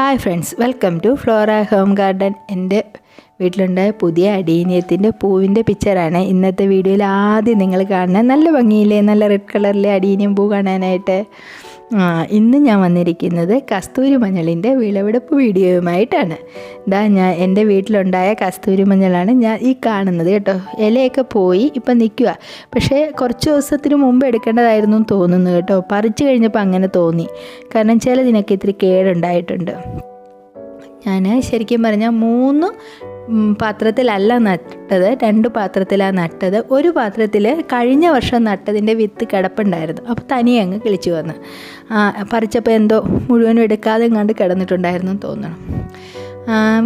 Hi friends welcome to Flora home garden എന്റെ വീട്ടിലുണ്ടായ പുതിയ അടീനിയത്തിന്റെ പൂവിന്റെ പിക്ചറാണ് ഇന്നത്തെ വീഡിയോയിൽ ആദ്യം നിങ്ങൾ കാണുന്നത് നല്ല ഭംഗിയില്ലേ നല്ല റെഡ് കളറിലെ അടീനിയം പൂ കാണാനായിട്ട്. ഇന്ന് ഞാൻ വന്നിരിക്കുന്നത് കസ്തൂരി മഞ്ഞളിന്റെ വിളവെടുപ്പ് വീഡിയോയുമായിട്ടാണ്. ഇതാ ഞാൻ എന്റെ വീട്ടിലുണ്ടായ കസ്തൂരി മഞ്ഞളാണ് ഞാൻ ഈ കാണുന്നത് കേട്ടോ. ഇലയൊക്കെ പോയി ഇപ്പം നിൽക്കുക പക്ഷേ കുറച്ച് ദിവസത്തിന് മുമ്പ് എടുക്കേണ്ടതായിരുന്നു തോന്നുന്നു കേട്ടോ. പറിച്ചു കഴിഞ്ഞപ്പോൾ അങ്ങനെ തോന്നി. കാരണം ചിലതിനൊക്കെ ഇത്തിരി കേടുണ്ടായിട്ടുണ്ട്. ഞാൻ ശരിക്കും പറഞ്ഞാൽ മൂന്ന് പാത്രത്തിലല്ല നട്ടത് രണ്ട് പാത്രത്തിലാണ് നട്ടത്. ഒരു പാത്രത്തിൽ കഴിഞ്ഞ വർഷം നട്ടതിന്റെ വിത്ത് കിടപ്പുണ്ടായിരുന്നു. അപ്പോൾ തനിയെ അങ്ങ് കിളിച്ചു വന്ന്. പറിച്ചപ്പോൾ എന്തോ മുഴുവനും എടുക്കാതെ കണ്ട് കിടന്നിട്ടുണ്ടായിരുന്നു എന്ന് തോന്നണം.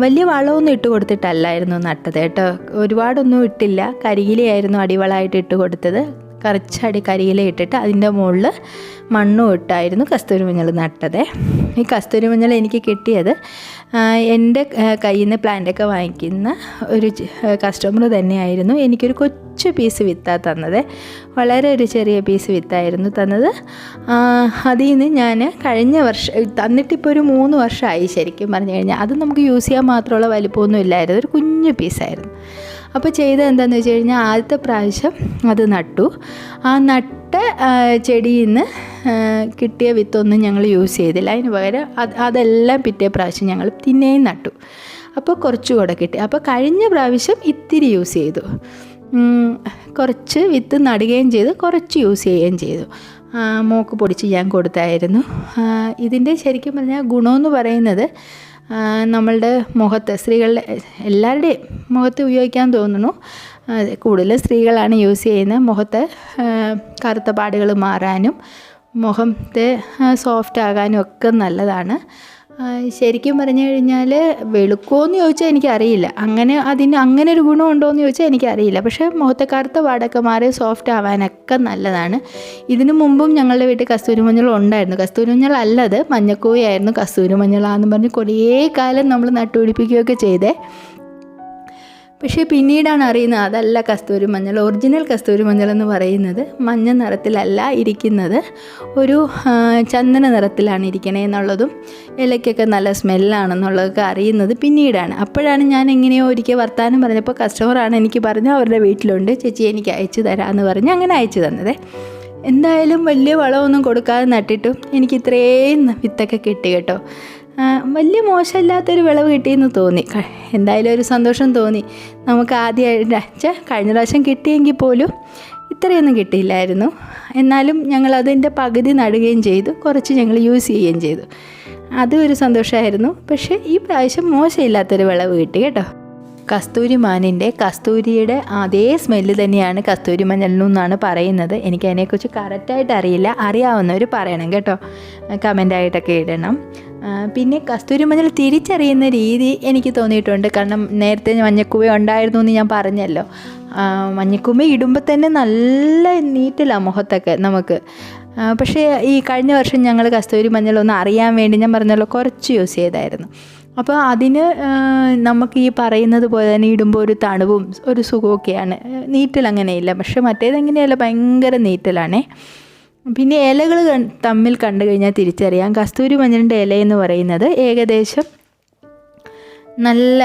വലിയ വളമൊന്നും ഇട്ട് കൊടുത്തിട്ടല്ലായിരുന്നു നട്ടത് കേട്ടോ. ഒരുപാടൊന്നും ഇട്ടില്ല. കരിയിലയായിരുന്നു അടിവളമായിട്ട് ഇട്ട് കൊടുത്തത്. കറച്ചടി കരിയില ഇട്ടിട്ട് അതിന്റെ മുകളിൽ മണ്ണും ഇട്ടായിരുന്നു കസ്തൂരി മഞ്ഞൾ നട്ടത്. ഈ കസ്തൂരി മഞ്ഞൾ എനിക്ക് കിട്ടിയത് എന്റെ കയ്യിൽ നിന്ന് പ്ലാന്റൊക്കെ വാങ്ങിക്കുന്ന ഒരു കസ്റ്റമർ തന്നെയായിരുന്നു എനിക്കൊരു കൊച്ചു പീസ് വിത്താണ് തന്നത്. വളരെ ഒരു ചെറിയ പീസ് വിത്തായിരുന്നു തന്നത്. അതിൽ നിന്ന് ഞാൻ കഴിഞ്ഞ വർഷം തന്നിട്ടിപ്പോൾ ഒരു മൂന്ന് വർഷമായി ശരിക്കും പറഞ്ഞു കഴിഞ്ഞാൽ. അത് നമുക്ക് യൂസ് ചെയ്യാൻ മാത്രമുള്ള വലിപ്പമൊന്നും ഇല്ലായിരുന്നു. ഒരു കുഞ്ഞു പീസായിരുന്നു അപ്പോൾ ചെയ്തത് എന്താണെന്ന് വെച്ച് കഴിഞ്ഞാൽ ആദ്യത്തെ പ്രാവശ്യം അത് നട്ടു. ആ നട്ട ചെടിയിൽ നിന്ന് കിട്ടിയ വിത്തൊന്നും ഞങ്ങൾ യൂസ് ചെയ്തില്ല. അതിന് പകരം അത് അതെല്ലാം പിറ്റേ പ്രാവശ്യം ഞങ്ങൾ പിന്നെയും നട്ടു. അപ്പോൾ കുറച്ചുകൂടെ കിട്ടി. അപ്പോൾ കഴിഞ്ഞ പ്രാവശ്യം ഇത്തിരി യൂസ് ചെയ്തു. കുറച്ച് വിത്ത് നടുകയും ചെയ്തു കുറച്ച് യൂസ് ചെയ്യുകയും ചെയ്തു. മോക്ക് പൊടിച്ച് ഞാൻ കൊടുത്തായിരുന്നു. ഇതിന്റെ ശരിക്കും പറഞ്ഞാൽ ഗുണമെന്ന് പറയുന്നത് നമ്മളുടെ മുഖത്ത് സ്ത്രീകളുടെ എല്ലാവരുടെയും മുഖത്ത് ഉപയോഗിക്കാൻ തോന്നുന്നു. കൂടുതലും സ്ത്രീകളാണ് യൂസ് ചെയ്യുന്നത് മുഖത്ത് കറുത്ത പാടുകൾ മാറാനും മുഖത്തെ സോഫ്റ്റ് ആകാനും ഒക്കെ നല്ലതാണ്. ശരിക്കും പറഞ്ഞു കഴിഞ്ഞാൽ വെളുക്കുമോയെന്ന് ചോദിച്ചാൽ എനിക്കറിയില്ല. അങ്ങനെ അതിന് അങ്ങനെ ഒരു ഗുണമുണ്ടോ എന്ന് ചോദിച്ചാൽ എനിക്കറിയില്ല. പക്ഷേ മുഖത്തെ കറുത്ത പാടൊക്കെ മാറി സോഫ്റ്റ് ആവാനൊക്കെ നല്ലതാണ്. ഇതിനു മുമ്പും ഞങ്ങളുടെ വീട്ടിൽ കസ്തൂരി മഞ്ഞൾ ഉണ്ടായിരുന്നു. കസ്തൂരി മഞ്ഞൾ അല്ലത് മഞ്ഞക്കൂയായിരുന്നു കസ്തൂരി മഞ്ഞളാന്ന് പറഞ്ഞ് കുറേ കാലം നമ്മൾ നട്ടുപിടിപ്പിക്കുകയൊക്കെ ചെയ്തേ. പക്ഷേ പിന്നീടാണ് അറിയുന്നത് അതല്ല കസ്തൂരി മഞ്ഞൾ ഒറിജിനൽ കസ്തൂരി മഞ്ഞൾ എന്ന് പറയുന്നത് മഞ്ഞ നിറത്തിലല്ല ഇരിക്കുന്നത്. ഒരു ചന്ദന നിറത്തിലാണ് ഇരിക്കണേ എന്നുള്ളതും ഇലയ്ക്കൊക്കെ നല്ല സ്മെല്ലാണെന്നുള്ളതൊക്കെ അറിയുന്നത് പിന്നീടാണ്. അപ്പോഴാണ് ഞാൻ എങ്ങനെയോ ഒരിക്കൽ വർത്താനം പറഞ്ഞപ്പോൾ കസ്റ്റമറാണ് എനിക്ക് പറഞ്ഞു അവരുടെ വീട്ടിലുണ്ട് ചേച്ചി എനിക്ക് അയച്ചു തരാമെന്ന് പറഞ്ഞ് അങ്ങനെ അയച്ചു തന്നത്. എന്തായാലും വലിയ വളമൊന്നും കൊടുക്കാതെ നട്ടിട്ടും എനിക്ക് ഇത്രയും വിത്തൊക്കെ കിട്ടി കേട്ടോ. വലിയ മോശമില്ലാത്തൊരു വിളവ് കിട്ടിയെന്ന് തോന്നി. എന്തായാലും ഒരു സന്തോഷം തോന്നി. നമുക്ക് ആദ്യമായിട്ട് ഛെ, കഴിഞ്ഞ പ്രാവശ്യം കിട്ടിയെങ്കിൽ പോലും ഇത്രയൊന്നും കിട്ടിയില്ലായിരുന്നു. എന്നാലും ഞങ്ങൾ അതിന്റെ പകുതി നടുകയും ചെയ്തു. കുറച്ച് ഞങ്ങൾ യൂസ് ചെയ്യുകയും ചെയ്തു. അതും ഒരു സന്തോഷമായിരുന്നു. പക്ഷേ ഈ പ്രാവശ്യം മോശമില്ലാത്തൊരു വിളവ് കിട്ടി കേട്ടോ. കസ്തൂരി മാനിന്റെ കസ്തൂരിയുടെ അതേ സ്മെല്ല് തന്നെയാണ് കസ്തൂരി മഞ്ഞളിനെന്നാണ് പറയുന്നത്. എനിക്ക് അതിനെക്കുറിച്ച് കറക്റ്റായിട്ട് അറിയില്ല. അറിയാവുന്നവർ പറയണം കേട്ടോ. കമന്റായിട്ടൊക്കെ ഇടണം. പിന്നെ കസ്തൂരി മഞ്ഞൾ തിരിച്ചറിയുന്ന രീതി എനിക്ക് തോന്നിയിട്ടുണ്ട്. കാരണം നേരത്തെ മഞ്ഞക്കുവ ഉണ്ടായിരുന്നു എന്ന് ഞാൻ പറഞ്ഞല്ലോ. മഞ്ഞക്കുമ്മ ഇടുമ്പോൾ തന്നെ നല്ല നീറ്റില്ല മുഖത്തൊക്കെ നമുക്ക്. പക്ഷേ ഈ കഴിഞ്ഞ വർഷം ഞങ്ങൾ കസ്തൂരി മഞ്ഞൾ ഒന്ന് അറിയാൻ വേണ്ടി ഞാൻ പറഞ്ഞല്ലോ കുറച്ച് യൂസ് ചെയ്തായിരുന്നു. അപ്പോൾ അതിന് നമുക്ക് ഈ പറയുന്നത് പോലെ തന്നെ ഇടുമ്പോൾ ഒരു തണുവും ഒരു സുഖമൊക്കെയാണ്. നീറ്റൽ അങ്ങനെയില്ല പക്ഷെ മറ്റേതെങ്ങനെയല്ല ഭയങ്കര നീറ്റലാണേ. പിന്നെ ഇലകൾ തമ്മിൽ കണ്ടു കഴിഞ്ഞാൽ തിരിച്ചറിയാം. കസ്തൂരി മഞ്ഞളിന്റെ ഇല എന്ന് പറയുന്നത് ഏകദേശം നല്ല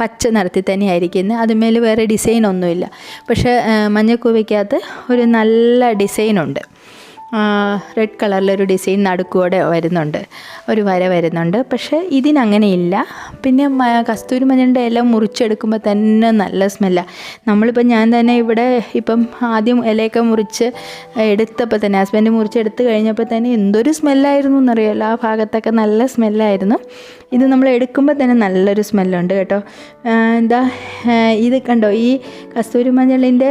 പച്ച നിറത്തിൽ തന്നെ ആയിരിക്കുന്നത് അതുമേൽ വേറെ ഡിസൈൻ ഒന്നുമില്ല. പക്ഷേ മഞ്ഞക്കൂവയ്ക്കകത്ത് ഒരു നല്ല ഡിസൈനുണ്ട് റെഡ് കളറിലൊരു ഡിസൈൻ നടുക്കൂടെ വരുന്നുണ്ട്. ഒരു വര വരുന്നുണ്ട്. പക്ഷേ ഇതിനങ്ങനെയില്ല. പിന്നെ കസ്തൂരി മഞ്ഞളിന്റെ ഇല മുറിച്ചെടുക്കുമ്പോൾ തന്നെ നല്ല സ്മെല്ലാണ് നമ്മളിപ്പോൾ ഞാൻ തന്നെ ഇവിടെ ഇപ്പം ആദ്യം ഇലയൊക്കെ മുറിച്ച് എടുത്തപ്പോൾ തന്നെ ഹസ്ബൻഡ് മുറിച്ചെടുത്ത് കഴിഞ്ഞപ്പോൾ തന്നെ എന്തൊരു സ്മെല്ലായിരുന്നു എന്നറിയാമല്ലോ ആ ഭാഗത്തൊക്കെ നല്ല സ്മെല്ലായിരുന്നു ഇത് നമ്മൾ എടുക്കുമ്പോൾ തന്നെ നല്ലൊരു സ്മെല്ലുണ്ട് കേട്ടോ. എന്താ ഇത് കണ്ടോ? ഈ കസ്തൂരി മഞ്ഞളിന്റെ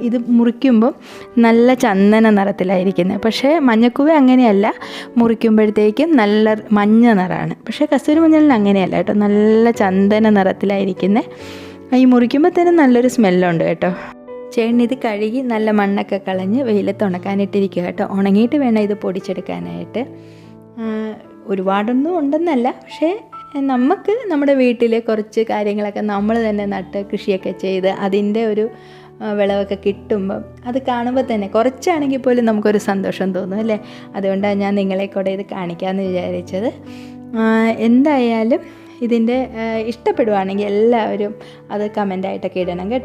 ഇത് മുറിക്കുമ്പം നല്ല ചന്ദന നിറത്തിലായിരിക്കുന്നത്. പക്ഷേ മഞ്ഞക്കുവ അങ്ങനെയല്ല. മുറിക്കുമ്പോഴത്തേക്കും നല്ല മഞ്ഞ നിറമാണ്. പക്ഷേ കസ്തൂരി മഞ്ഞളിന് അങ്ങനെയല്ല കേട്ടോ. നല്ല ചന്ദന നിറത്തിലായിരിക്കുന്നത് ഈ മുറിക്കുമ്പോൾ തന്നെ നല്ലൊരു സ്മെല്ലുണ്ട് കേട്ടോ. ചേട്ടനിത് കഴുകി നല്ല മണ്ണൊക്കെ കളഞ്ഞ് വെയിലത്ത് ഉണക്കാനിട്ടിരിക്കുക കേട്ടോ. ഉണങ്ങിയിട്ട് വേണം ഇത് പൊടിച്ചെടുക്കാനായിട്ട്. ഒരുപാടൊന്നും ഉണ്ടെന്നല്ല. പക്ഷേ നമുക്ക് നമ്മുടെ വീട്ടിലെ കുറച്ച് കാര്യങ്ങളൊക്കെ നമ്മൾ തന്നെ നട്ട് കൃഷിയൊക്കെ ചെയ്ത് അതിന്റെ ഒരു വിളവൊക്കെ കിട്ടുമ്പം അത് കാണുമ്പോൾ തന്നെ കുറച്ചാണെങ്കിൽ പോലും നമുക്കൊരു സന്തോഷം തോന്നും അല്ലേ? അതുകൊണ്ടാണ് ഞാൻ നിങ്ങളെ കൂടെ ഇത് കാണിക്കാമെന്ന് വിചാരിച്ചത്. എന്തായാലും ഇതിന്റെ ഇഷ്ടപ്പെടുവാണെങ്കിൽ എല്ലാവരും അത് കമന്റായിട്ടൊക്കെ ഇടണം കേട്ടോ.